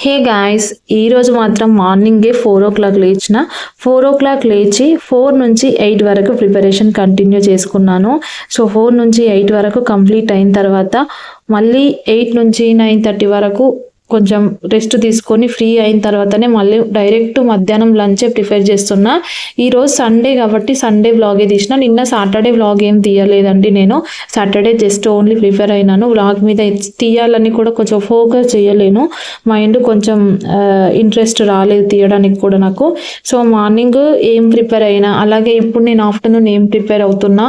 Hey guys ఈరోజు మాత్రం మార్నింగే ఫోర్ ఓ క్లాక్ లేచిన ఫోర్ ఓ క్లాక్ లేచి ఫోర్ నుంచి ఎయిట్ వరకు ప్రిపరేషన్ కంటిన్యూ చేసుకున్నాను. సో ఫోర్ నుంచి ఎయిట్ వరకు కంప్లీట్ అయిన తర్వాత మళ్ళీ ఎయిట్ నుంచి నైన్ థర్టీ వరకు కొంచెం రెస్ట్ తీసుకొని ఫ్రీ అయిన తర్వాతనే మళ్ళీ డైరెక్ట్ మధ్యాహ్నం లంచే ప్రిపేర్ చేస్తున్నా. ఈరోజు సండే కాబట్టి సండే వ్లాగే తీసిన. నిన్న సాటర్డే వ్లాగ్ ఏం తీయలేదండి నేను. సాటర్డే జస్ట్ ఓన్లీ ప్రిపేర్ అయినాను. వ్లాగ్ మీద తీయాలని కూడా కొంచెం ఫోకస్ చేయలేను. మైండ్ కొంచెం ఇంట్రెస్ట్ రాలేదు తీయడానికి కూడా నాకు. సో మార్నింగ్ ఏం ప్రిపేర్ అయినా అలాగే ఇప్పుడు నేను ఆఫ్టర్నూన్ ఏం ప్రిపేర్ అవుతున్నా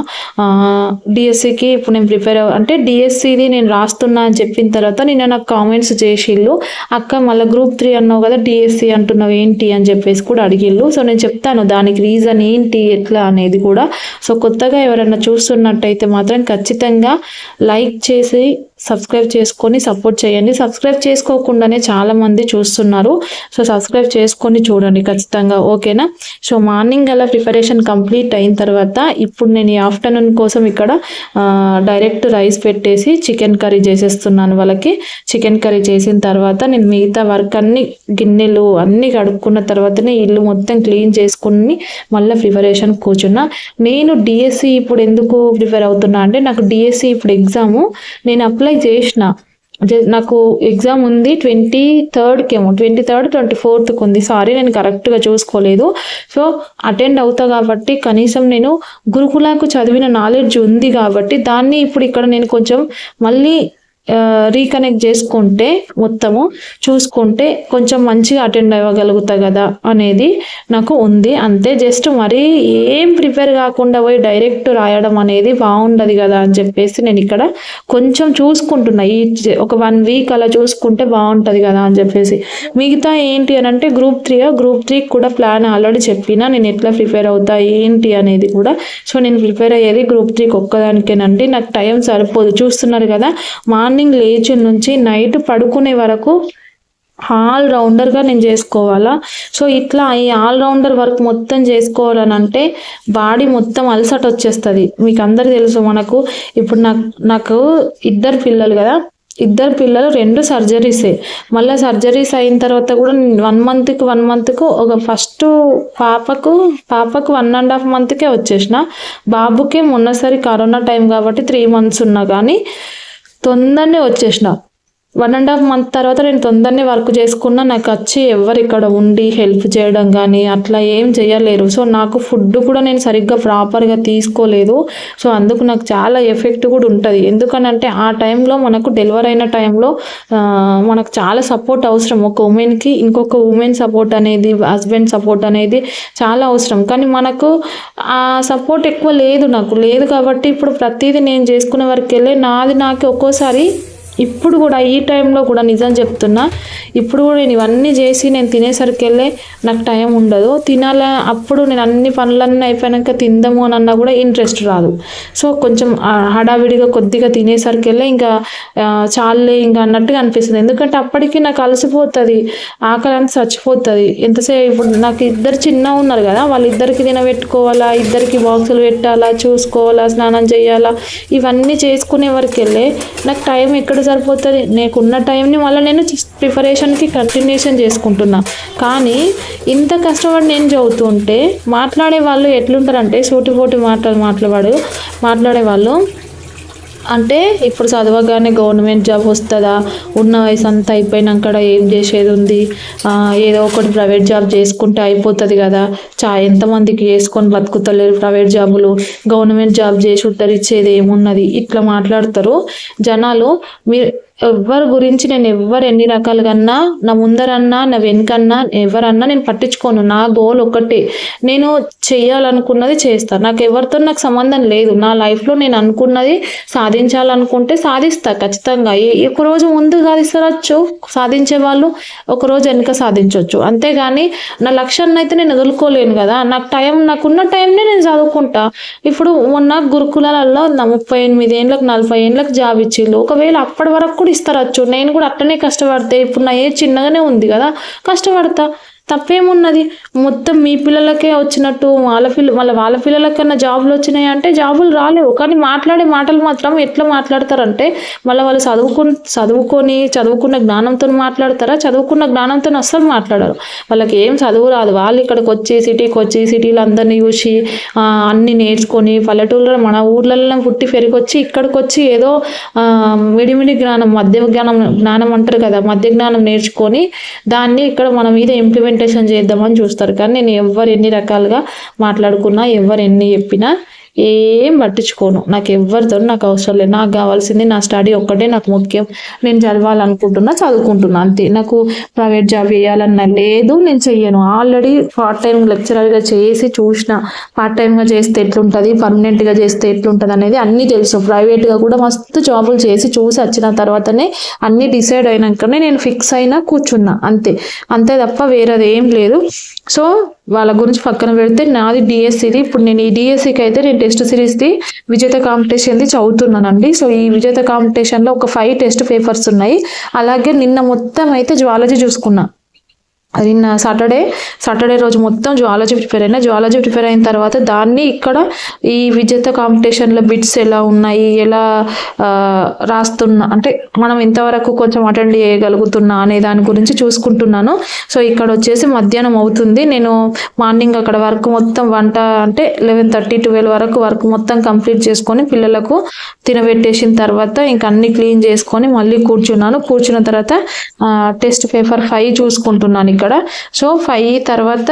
డిఎస్సికి ఇప్పుడు నేను ప్రిపేర్ అంటే డిఎస్సిది నేను రాస్తున్నా అని చెప్పిన తర్వాత నిన్న నాకు కామెంట్స్ చేసిళ్ళు. అక్క మళ్ళీ గ్రూప్ త్రీ అన్నావు కదా డిఎస్సి అంటున్నావు ఏంటి అని చెప్పేసి కూడా అడిగిళ్ళు సో నేను చెప్తాను దానికి రీజన్ ఏంటి ఎట్లా అనేది కూడా. సో కొత్తగా ఎవరైనా చూస్తున్నట్టయితే మాత్రం ఖచ్చితంగా లైక్ చేసి సబ్స్క్రైబ్ చేసుకొని సపోర్ట్ చేయండి. సబ్స్క్రైబ్ చేసుకోకుండానే చాలామంది చూస్తున్నారు. సో సబ్స్క్రైబ్ చేసుకొని చూడండి ఖచ్చితంగా. ఓకేనా? సో మార్నింగ్ అలా ప్రిపరేషన్ కంప్లీట్ అయిన తర్వాత ఇప్పుడు నేను ఈ ఆఫ్టర్నూన్ కోసం ఇక్కడ డైరెక్ట్ రైస్ పెట్టేసి చికెన్ కర్రీ చేసేస్తున్నాను వాళ్ళకి. చికెన్ కర్రీ చేసిన తర్వాత నేను మిగతా వర్క్ అన్ని గిన్నెలు అన్నీ కడుక్కున్న తర్వాతనే ఇల్లు మొత్తం క్లీన్ చేసుకుని మళ్ళీ ప్రిపరేషన్ కూర్చున్నా. నేను డిఎస్సి ఇప్పుడు ఎందుకు ప్రిపేర్ అవుతున్నా అంటే నాకు డిఎస్సి ఇప్పుడు ఎగ్జాము. నేను అప్లై చేసిన. నాకు ఎగ్జామ్ ఉంది ట్వంటీ థర్డ్కి ఏమో ట్వంటీ థర్డ్ ట్వంటీ ఫోర్త్కి ఉంది. సారీ నేను కరెక్ట్గా చూసుకోలేదు. సో అటెండ్ అవుతా కాబట్టి కనీసం నేను గురుకులకు చదివిన నాలెడ్జ్ ఉంది కాబట్టి దాన్ని ఇప్పుడు ఇక్కడ నేను కొంచెం మళ్ళీ రీకనెక్ట్ చేసుకుంటే మొత్తము చూసుకుంటే కొంచెం మంచిగా అటెండ్ అవ్వగలుగుతా కదా అనేది నాకు ఉంది. అంతే జస్ట్ మరీ ఏం ప్రిపేర్ కాకుండా పోయి డైరెక్ట్ రాయడం అనేది బాగుండదు కదా అని చెప్పేసి నేను ఇక్కడ కొంచెం చూసుకుంటున్నా. ఈ ఒక వన్ వీక్ అలా చూసుకుంటే బాగుంటుంది కదా అని చెప్పేసి. మిగతా ఏంటి అని అంటే గ్రూప్ త్రీ గ్రూప్ త్రీ కూడా ప్లాన్ ఆల్రెడీ చెప్పినా నేను ఎట్లా ప్రిపేర్ అవుతా ఏంటి అనేది కూడా. సో నేను ప్రిపేర్ అయ్యేది గ్రూప్ త్రీకి ఒక్కదానికేనండి. నాకు టైం సరిపోదు. చూస్తున్నారు కదా మార్నింగ్ లేచి నుంచి నైట్ పడుకునే వరకు ఆల్ రౌండర్గా నేను చేసుకోవాలా? సో ఇట్లా ఈ ఆల్ రౌండర్ వర్క్ మొత్తం చేసుకోవాలని అంటే బాడీ మొత్తం అలసట వచ్చేస్తుంది. మీకు అందరు తెలుసు మనకు ఇప్పుడు నాకు నాకు ఇద్దరు పిల్లలు కదా. ఇద్దరు పిల్లలు రెండు సర్జరీసే మళ్ళీ సర్జరీస్ అయిన తర్వాత కూడా వన్ మంత్కి వన్ మంత్కు ఒక ఫస్ట్ పాపకు పాపకు వన్ అండ్ హాఫ్ మంత్కే వచ్చేసిన. బాబుకే మొన్నసారి కరోనా టైం కాబట్టి త్రీ మంత్స్ ఉన్నా కానీ తొందరనే వచ్చేసిన. వన్ అండ్ హాఫ్ మంత్ తర్వాత నేను తొందరనే వర్క్ చేసుకున్నా. నాకు వచ్చి ఎవరు ఇక్కడ ఉండి హెల్ప్ చేయడం కానీ అట్లా ఏం చేయలేరు. సో నాకు ఫుడ్ కూడా నేను సరిగ్గా ప్రాపర్గా తీసుకోలేదు. సో అందుకు నాకు చాలా ఎఫెక్ట్ కూడా ఉంటుంది. ఎందుకనంటే ఆ టైంలో మనకు డెలివరీ అయిన టైంలో మనకు చాలా సపోర్ట్ అవసరం. ఒక ఉమెన్కి ఇంకొక ఉమెన్ సపోర్ట్ అనేది హస్బెండ్ సపోర్ట్ అనేది చాలా అవసరం. కానీ మనకు ఆ సపోర్ట్ ఎక్కువ లేదు నాకు. లేదు కాబట్టి ఇప్పుడు ప్రతిదీ నేను చేసుకునే వరకు వెళ్ళి నాది నాకు ఒక్కోసారి ఇప్పుడు కూడా ఈ టైంలో కూడా నిజం చెప్తున్నా ఇప్పుడు కూడా నేను ఇవన్నీ చేసి నేను తినేసరికి వెళ్ళే నాకు టైం ఉండదు. తినాల అప్పుడు నేను అన్ని పనులన్నీ అయిపోయాక తిందాము అని అన్నా కూడా ఇంట్రెస్ట్ రాదు. సో కొంచెం హడావిడిగా కొద్దిగా తినేసరికి వెళ్ళే ఇంకా చాలే ఇంకా అన్నట్టుగా అనిపిస్తుంది. ఎందుకంటే అప్పటికి నాకు అలసిపోతుంది ఆకలి అంతా చచ్చిపోతుంది. ఎంతసేపు ఇప్పుడు నాకు ఇద్దరు చిన్న ఉన్నారు కదా వాళ్ళిద్దరికి తినబెట్టుకోవాలా ఇద్దరికి బాక్సులు పెట్టాలా చూసుకోవాలా స్నానం చేయాలా ఇవన్నీ చేసుకునే వరకు వెళ్ళే నాకు టైం ఎక్కడ సరిపోతుంది. నీకున్న టైంని మళ్ళీ నేను ప్రిపరేషన్కి కంటిన్యూషన్ చేసుకుంటున్నా. కానీ ఇంత కష్టపడి నేను చదువుతుంటే మాట్లాడే వాళ్ళు ఎట్లుంటారంటే సూటిపోటి మాటలు మాట్లాడు మాట్లాడే వాళ్ళు అంటే ఇప్పుడు చదవగానే గవర్నమెంట్ జాబ్ వస్తుందా? ఉన్న వయసు అంతా అయిపోయినాక ఏం చేసేది ఉంది? ఏదో ఒకటి ప్రైవేట్ జాబ్ చేసుకుంటే అయిపోతుంది కదా. చా ఎంతమందికి చేసుకొని బతుకుతలేరు ప్రైవేట్ జాబులు? గవర్నమెంట్ జాబ్ చేసి ఉద్ధరించేది ఏమున్నది? ఇట్లా మాట్లాడతారు జనాలు. మీరు ఎవరి గురించి నేను ఎవరు ఎన్ని రకాలుగా నా ముందరన్నా నా వెనుకన్నా ఎవరన్నా నేను పట్టించుకోను. నా గోల్ ఒకటే నేను చేయాలనుకున్నది చేస్తాను నాకు ఎవరితో నాకు సంబంధం లేదు. నా లైఫ్లో నేను అనుకున్నది సాధించాలనుకుంటే సాధిస్తా ఖచ్చితంగా. ఏ ఒక రోజు ముందు సాధిస్తవచ్చు సాధించే వాళ్ళు ఒక రోజు వెనుక సాధించవచ్చు అంతేగాని నా లక్ష్యాన్ని అయితే నేను వదులుకోలేను కదా. నాకు టైం నాకున్న టైంనే నేను చదువుకుంటా. ఇప్పుడు మొన్న గురుకులాలలో ముప్పై ఎనిమిది ఏళ్ళకి నలభై ఏళ్ళకి జాబ్ ఇచ్చిళ్ళు ఒకవేళ అప్పటి వరకు ఇస్తారచ్చు నేను కూడా అట్టనే కష్టపడితే ఇప్పుడు నా ఏజ్ చిన్నగానే ఉంది కదా కష్టపడతా. తప్పేమున్నది? మొత్తం మీ పిల్లలకే వచ్చినట్టు వాళ్ళ పిల్ల వాళ్ళ వాళ్ళ పిల్లలకన్నా జాబులు వచ్చినాయి అంటే జాబులు రాలేవు. కానీ మాట్లాడే మాటలు మాత్రం ఎట్లా మాట్లాడతారంటే మళ్ళీ వాళ్ళు చదువుకు చదువుకొని చదువుకున్న జ్ఞానంతో మాట్లాడతారా? చదువుకున్న జ్ఞానంతో అస్సలు మాట్లాడరు. వాళ్ళకి ఏం చదువు రాదు. వాళ్ళు ఇక్కడికి వచ్చి సిటీకి వచ్చి సిటీలో అందరినీ చూసి అన్ని నేర్చుకొని పల్లెటూళ్ళలో మన ఊర్లలో పుట్టి పెరిగొచ్చి ఇక్కడికి వచ్చి ఏదో మిడిమిడి జ్ఞానం మధ్య జ్ఞానం జ్ఞానం అంటారు కదా మధ్య జ్ఞానం నేర్చుకొని దాన్ని ఇక్కడ మన మీద ఇంప్లిమెంటేషన్ చేద్దామని చూస్తారు. కానీ నేను ఎవరు ఎన్ని రకాలుగా మాట్లాడుకున్నా ఎవరు ఎన్ని చెప్పినా ఏం పట్టించుకోను. నాకు ఎవరితో నాకు అవసరం లేదు. నాకు కావాల్సింది నా స్టడీ ఒక్కటే నాకు ముఖ్యం. నేను చదవాలనుకుంటున్నా చదువుకుంటున్నా అంతే. నాకు ప్రైవేట్ జాబ్ చేయాలన్న లేదు నేను చెయ్యను. ఆల్రెడీ పార్ట్ టైం లెక్చరర్గా చేసి చూసిన. పార్ట్ టైంగా చేస్తే ఎట్లుంటుంది? పర్మనెంట్గా చేస్తే ఎట్లుంటుంది అనేది అన్నీ తెలుసు. ప్రైవేట్గా కూడా మస్తు జాబులు చేసి చూసి వచ్చిన తర్వాతనే అన్నీ డిసైడ్ అయినాకనే నేను ఫిక్స్ అయినా కూర్చున్నా అంతే. అంతే తప్ప వేరేది ఏం లేదు. సో వాళ్ళ గురించి పక్కన పెడితే నాది డిఎస్సిది ఇప్పుడు నేను ఈ డిఎస్సికి అయితే నేను టెస్ట్ సిరీస్ది విజేత కాంపిటీషన్ది చదువుతున్నానండి. సో ఈ విజేత కాంపిటీషన్లో ఒక ఫైవ్ టెస్ట్ పేపర్స్ ఉన్నాయి. అలాగే నిన్న మొత్తం అయితే జువాలజీ చూసుకున్నా. నిన్న సాటర్డే సాటర్డే రోజు మొత్తం జువాలజీ ప్రిపేర్ అయినా జువాలజీ ప్రిపేర్ అయిన తర్వాత దాన్ని ఇక్కడ ఈ విజేత కాంపిటీషన్లో బిట్స్ ఎలా ఉన్నాయి ఎలా రాస్తున్నా అంటే మనం ఇంతవరకు కొంచెం అటెండ్ చేయగలుగుతున్నా అనే దాని గురించి చూసుకుంటున్నాను. సో ఇక్కడ వచ్చేసి మధ్యాహ్నం అవుతుంది. నేను మార్నింగ్ అక్కడ వర్క్ మొత్తం వంట అంటే లెవెన్ థర్టీ ట్వెల్వ్ వరకు వర్క్ మొత్తం కంప్లీట్ చేసుకొని పిల్లలకు తినబెట్టేసిన తర్వాత ఇంకా అన్ని క్లీన్ చేసుకొని మళ్ళీ కూర్చున్నాను. కూర్చున్న తర్వాత టెస్ట్ పేపర్ ఫైవ్ చూసుకుంటున్నాను ఇక్కడ. సో ఫైవ్ తర్వాత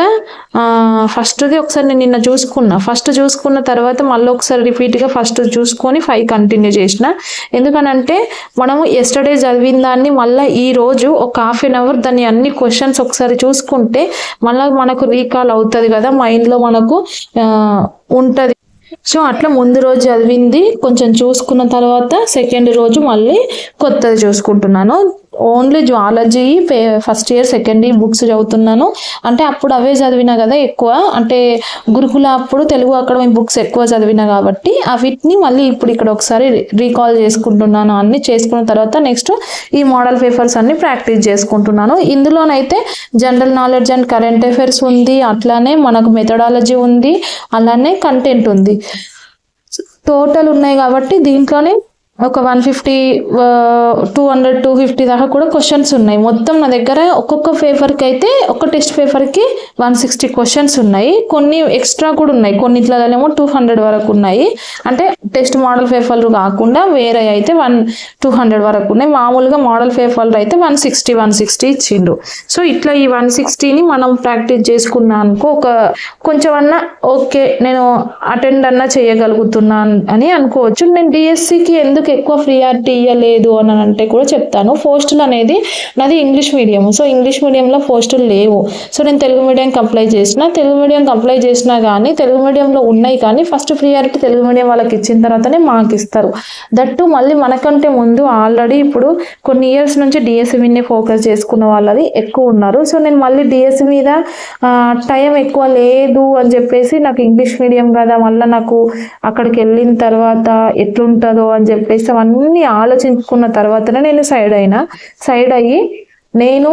ఫస్ట్ది ఒకసారి నేను నిన్న చూసుకున్నా. ఫస్ట్ చూసుకున్న తర్వాత మళ్ళీ ఒకసారి రిపీట్గా ఫస్ట్ చూసుకొని ఫైవ్ కంటిన్యూ చేసిన. ఎందుకనంటే మనము ఎస్టర్డే చదివిన దాన్ని మళ్ళీ ఈ రోజు ఒక హాఫ్ అన్ అవర్ దాన్ని అన్ని క్వశ్చన్స్ ఒకసారి చూసుకుంటే మళ్ళీ మనకు రీకాల్ అవుతుంది కదా మైండ్లో మనకు ఉంటుంది. సో అట్లా ముందు రోజు చదివింది కొంచెం చూసుకున్న తర్వాత సెకండ్ రోజు మళ్ళీ కొత్తది చూసుకుంటున్నాను. Only zoology first year second year books చదువుతున్నాను. అంటే అప్పుడు అవే చదివినా కదా ఎక్కువ. అంటే గురుకుల అప్పుడు తెలుగు అకాడమీ బుక్స్ ఎక్కువ చదివినా కాబట్టి వీటిని మళ్ళీ ఇప్పుడు ఇక్కడ ఒకసారి రీకాల్ చేసుకుంటున్నాను అన్ని చేసుకున్న తర్వాత నెక్స్ట్ ఈ మోడల్ పేపర్స్ అన్ని ప్రాక్టీస్ చేసుకుంటున్నాను. ఇందులోనైతే general knowledge and current affairs ఉంది. అట్లానే మనకు మెథడాలజీ ఉంది. అలానే కంటెంట్ ఉంది. టోటల్ ఉన్నాయి కాబట్టి దీంట్లోనే ఒక one fifty two hundred two fifty దాకా కూడా క్వశ్చన్స్ ఉన్నాయి. మొత్తం నా దగ్గర ఒక్కొక్క పేపర్కి అయితే ఒక టెస్ట్ పేపర్కి వన్ సిక్స్టీ క్వశ్చన్స్ ఉన్నాయి. కొన్ని ఎక్స్ట్రా కూడా ఉన్నాయి. కొన్నిట్లలోనేమో టూ హండ్రెడ్ వరకు ఉన్నాయి. అంటే టెస్ట్ మోడల్ పేపర్లు కాకుండా వేరే అయితే వన్ టూ హండ్రెడ్ వరకు ఉన్నాయి. మామూలుగా మోడల్ పేపర్లు అయితే వన్ సిక్స్టీ వన్ సిక్స్టీ ఇచ్చిండ్రు. సో ఇట్లా ఈ వన్ సిక్స్టీని మనం ప్రాక్టీస్ చేసుకున్నా అనుకో ఒక కొంచెం అన్నా ఓకే నేను అటెండ్ అన్నా చేయగలుగుతున్నాను అని అనుకోవచ్చు. నేను డిఎస్సికి ఎందుకు ఎక్కువ ప్రియారిటీ ఇవ్వలేదు అని అంటే కూడా చెప్తాను. పోస్టులు అనేది నాది ఇంగ్లీష్ మీడియం సో ఇంగ్లీష్ మీడియంలో పోస్టులు లేవు. సో నేను తెలుగు మీడియంకి అప్లై చేసిన తెలుగు మీడియంకి అప్లై చేసినా కానీ తెలుగు మీడియంలో ఉన్నాయి కానీ ఫస్ట్ ప్రియారిటీ తెలుగు మీడియం వాళ్ళకి ఇచ్చిన తర్వాతనే మాకు ఇస్తారు. దట్టు మళ్ళీ మనకంటే ముందు ఆల్రెడీ ఇప్పుడు కొన్ని ఇయర్స్ నుంచి డిఎస్సి మీదనే ఫోకస్ చేసుకున్న వాళ్ళది ఎక్కువ ఉన్నారు. సో నేను మళ్ళీ డిఎస్సి మీద టైం ఎక్కువ లేదు అని చెప్పేసి నాకు ఇంగ్లీష్ మీడియం కదా మళ్ళీ నాకు అక్కడికి వెళ్ళిన తర్వాత ఎట్లుంటుందో అని చెప్పేసి అవన్నీ ఆలోచించుకున్న తర్వాతనే నేను సైడ్ అయినా. సైడ్ అయ్యి నేను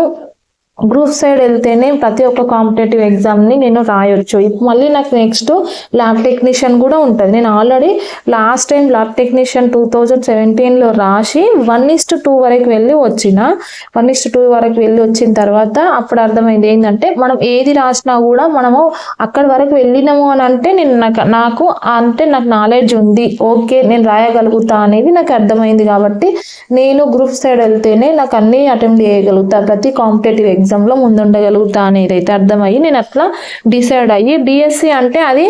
గ్రూప్ సైడ్ వెళ్తేనే ప్రతి ఒక్క కాంపిటేటివ్ ఎగ్జామ్ని నేను రాయొచ్చు. ఇప్పుడు మళ్ళీ నాకు నెక్స్ట్ ల్యాబ్ టెక్నీషియన్ కూడా ఉంటుంది. నేను already last time lab technician two thousand సెవెంటీన్లో రాసి వన్ ఇస్ట్ టూ వరకు వెళ్ళి వచ్చిన. వన్ ఇస్ట్ టూ వరకు వెళ్ళి వచ్చిన తర్వాత అప్పుడు అర్థమైంది ఏంటంటే మనం ఏది రాసినా కూడా మనము అక్కడి వరకు వెళ్ళినాము అని అంటే నేను నాకు నాకు అంటే నాకు నాలెడ్జ్ ఉంది. ఓకే నేను రాయగలుగుతా అనేది నాకు అర్థమైంది కాబట్టి నేను గ్రూప్ సైడ్ వెళ్తేనే నాకు అన్నీ అటెంప్ట్ చేయగలుగుతా ప్రతి కాంపిటేటివ్ ఎగ్జామ్లో ముందుండగలుగుతా అనేది అయితే అర్థమయ్యి నేను అట్లా డిసైడ్ అయ్యి డిఎస్సి అంటే అది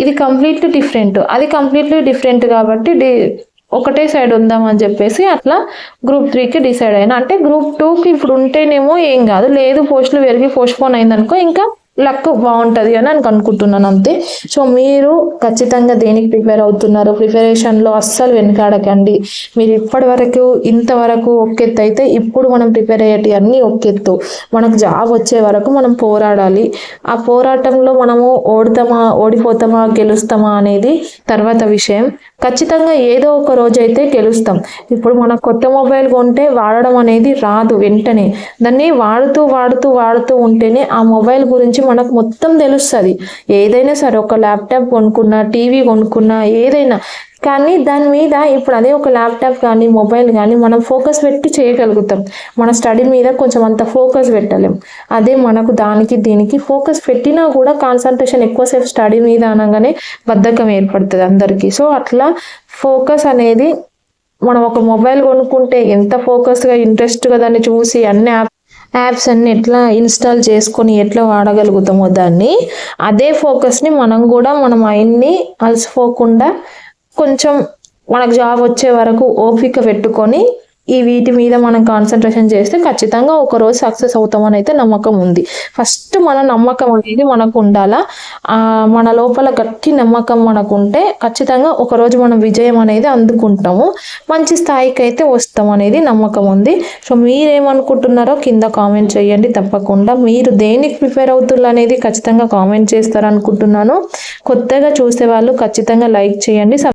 ఇది కంప్లీట్లీ డిఫరెంట్. అది కంప్లీట్లీ డిఫరెంట్ కాబట్టి డి ఒకటే సైడ్ ఉందామని చెప్పేసి అట్లా గ్రూప్ త్రీకి డిసైడ్ అయినా. అంటే గ్రూప్ టూకి ఇప్పుడు ఉంటేనేమో ఏం కాదు. లేదు పోస్టులు పెరిగి పోస్ట్ పోన్ అయిందనుకో ఇంకా లక్ బాగుంటుంది అని నేను అనుకుంటున్నాను అంతే. సో మీరు ఖచ్చితంగా దేనికి ప్రిపేర్ అవుతున్నారు? ప్రిపరేషన్లో అస్సలు వెనకాడకండి. మీరు ఇప్పటివరకు ఇంతవరకు ఒకెత్తు అయితే ఇప్పుడు మనం ప్రిపేర్ అయ్యేటి అన్నీ ఒకెత్తు మనకు జాబ్ వచ్చే వరకు మనం పోరాడాలి. ఆ పోరాటంలో మనము ఓడతామా ఓడిపోతామా గెలుస్తామా అనేది తర్వాత విషయం. ఖచ్చితంగా ఏదో ఒక రోజు అయితే గెలుస్తాం. ఇప్పుడు మన కొత్త మొబైల్ కొంటే వాడడం అనేది రాదు వెంటనే. దాన్ని వాడుతూ వాడుతూ వాడుతూ ఉంటేనే ఆ మొబైల్ గురించి మనకు మొత్తం తెలుస్తుంది. ఏదైనా సరే ఒక ల్యాప్టాప్ కొనుక్కున్నా టీవీ కొనుక్కున్నా ఏదైనా. కానీ దాని మీద ఇప్పుడు అదే ఒక ల్యాప్టాప్ కానీ మొబైల్ కానీ మనం ఫోకస్ పెట్టి చేయగలుగుతాం. మన స్టడీ మీద కొంచెం అంత ఫోకస్ పెట్టలేం. అదే మనకు దానికి దీనికి ఫోకస్ పెట్టినా కూడా కాన్సన్ట్రేషన్ ఎక్కువసేపు స్టడీ మీద అనగానే బద్ధకం ఏర్పడుతుంది అందరికీ. సో అట్లా ఫోకస్ అనేది మనం ఒక మొబైల్ కొనుక్కుంటే ఎంత ఫోకస్గా ఇంట్రెస్ట్గా దాన్ని చూసి అన్ని యాప్ యాప్స్ అన్ని ఎట్లా ఇన్స్టాల్ చేసుకొని ఎట్లా వాడగలుగుతామో దాన్ని అదే ఫోకస్ని మనం కూడా మన మైండ్ని అలసిపోకుండా కొంచెం మనకు జాబ్ వచ్చే వరకు ఓపిక పెట్టుకొని ఈ వీటి మీద మనం కాన్సన్ట్రేషన్ చేస్తే ఖచ్చితంగా ఒక రోజు సక్సెస్ అవుతామని అయితే నమ్మకం ఉంది. ఫస్ట్ మన నమ్మకం అనేది మనకు ఉండాలా? మన లోపల గట్టి నమ్మకం మనకు ఉంటే ఖచ్చితంగా ఒకరోజు మనం విజయం అనేది అందుకుంటాము. మంచి స్థాయికి అయితే వస్తాం అనేది నమ్మకం ఉంది. సో మీరేమనుకుంటున్నారో కింద కామెంట్ చేయండి తప్పకుండా. మీరు దేనికి ప్రిపేర్ అవుతున్నారు అనేది ఖచ్చితంగా కామెంట్ చేస్తారనుకుంటున్నాను. కొత్తగా చూసే వాళ్ళు ఖచ్చితంగా లైక్ చేయండి.